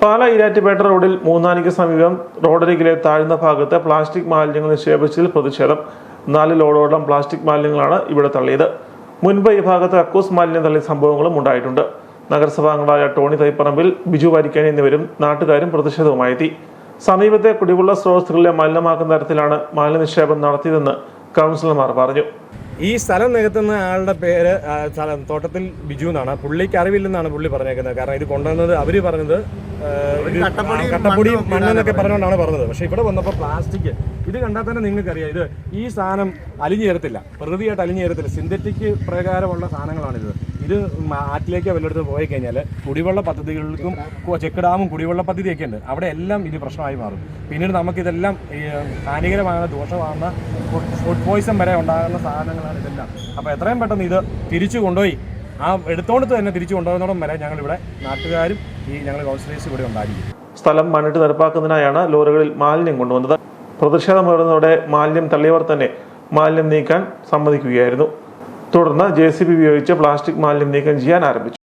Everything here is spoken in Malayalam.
പാല ഇരാറ്റുപേട്ട റോഡിൽ മൂന്നാനിക്ക് സമീപം റോഡരികിലെ താഴ്ന്ന ഭാഗത്ത് പ്ലാസ്റ്റിക് മാലിന്യങ്ങൾ നിക്ഷേപിച്ചതിൽ പ്രതിഷേധം. നാല് ലോഡോളം പ്ലാസ്റ്റിക് മാലിന്യങ്ങളാണ് ഇവിടെ തള്ളിയത്. മുൻപ് ഈ ഭാഗത്ത് അക്കൂസ് മാലിന്യം തള്ളിയ സംഭവങ്ങളും ഉണ്ടായിട്ടുണ്ട്. നഗരസഭാംഗങ്ങളായ ടോണി തൈപ്പറമ്പിൽ ബിജു വാരിക്കാനി എന്നിവരും നാട്ടുകാരും പ്രതിഷേധവുമായെത്തി. സമീപത്തെ കുടിവെള്ള സ്രോതസ്സുകളിലെ മലിനമാക്കുന്ന തരത്തിലാണ് മാലിന്യ നിക്ഷേപം നടത്തിയതെന്ന് കൗൺസിലർമാർ പറഞ്ഞു. ഈ സ്ഥലം നികത്തുന്ന ആളുടെ പേര് തോട്ടത്തിൽ ബിജു എന്നാണ്. പുള്ളിക്ക് അറിവില്ലെന്നാണ് പുള്ളി പറഞ്ഞേക്കുന്നത്. കാരണം ഇത് കൊണ്ടുവന്നത് അവർ പറഞ്ഞത് കട്ടപ്പൊടി മണ്ണെന്നൊക്കെ പറഞ്ഞുകൊണ്ടാണ് പറഞ്ഞത്. പക്ഷെ ഇവിടെ വന്നപ്പോൾ പ്ലാസ്റ്റിക്. ഇത് കണ്ടാൽ തന്നെ നിങ്ങൾക്കറിയാം. ഇത് ഈ സാധനം അലിഞ്ഞു ചേരത്തില്ല. പ്രകൃതിയായിട്ട് അലിഞ്ഞു ചേരത്തില്ല. സിന്തറ്റിക് പ്രകാരമുള്ള സാധനങ്ങളാണിത്. ഇത് ആറ്റിലേക്ക് വല്ലയിടത്ത് പോയി കഴിഞ്ഞാൽ കുടിവെള്ള പദ്ധതികൾക്കും ചെക്ക് ഡാമും കുടിവെള്ള പദ്ധതിയൊക്കെ ഉണ്ട്. അവിടെ എല്ലാം ഇത് പ്രശ്നമായി മാറും. പിന്നീട് നമുക്കിതെല്ലാം ഈ, ഹാനികരമായ ദോഷമാകുന്ന ഫുഡ് പോയ്സൺ പോയിസൺ വരെ ഉണ്ടാകുന്ന സാധനങ്ങളാണ് ഇതെല്ലാം. അപ്പോൾ എത്രയും പെട്ടെന്ന് ഇത് തിരിച്ചു കൊണ്ടുപോയി. ആ എടുത്തോണ്ട് തന്നെ തിരിച്ചു കൊണ്ടുപോകുന്നതോടും വരെ ഞങ്ങളിവിടെ നാട്ടുകാരും ഈ ഞങ്ങൾ കൗൺസിലേഴ്സ് ഇവിടെ ഉണ്ടായിരിക്കും. സ്ഥലം മണ്ണിട്ട് നിരപ്പാക്കുന്നതിനായാണ് ലോറികളിൽ മാലിന്യം കൊണ്ടുവന്നത്. പ്രതിഷേധമുയർന്നതോടെ മാലിന്യം തള്ളിയവർ തന്നെ മാലിന്യം നീക്കാൻ സമ്മതിക്കുകയായിരുന്നു. തുടർന്ന് ജെ ഉപയോഗിച്ച് പ്ലാസ്റ്റിക് മാലിന്യം നീക്കം ചെയ്യാൻ ആരംഭിച്ചു.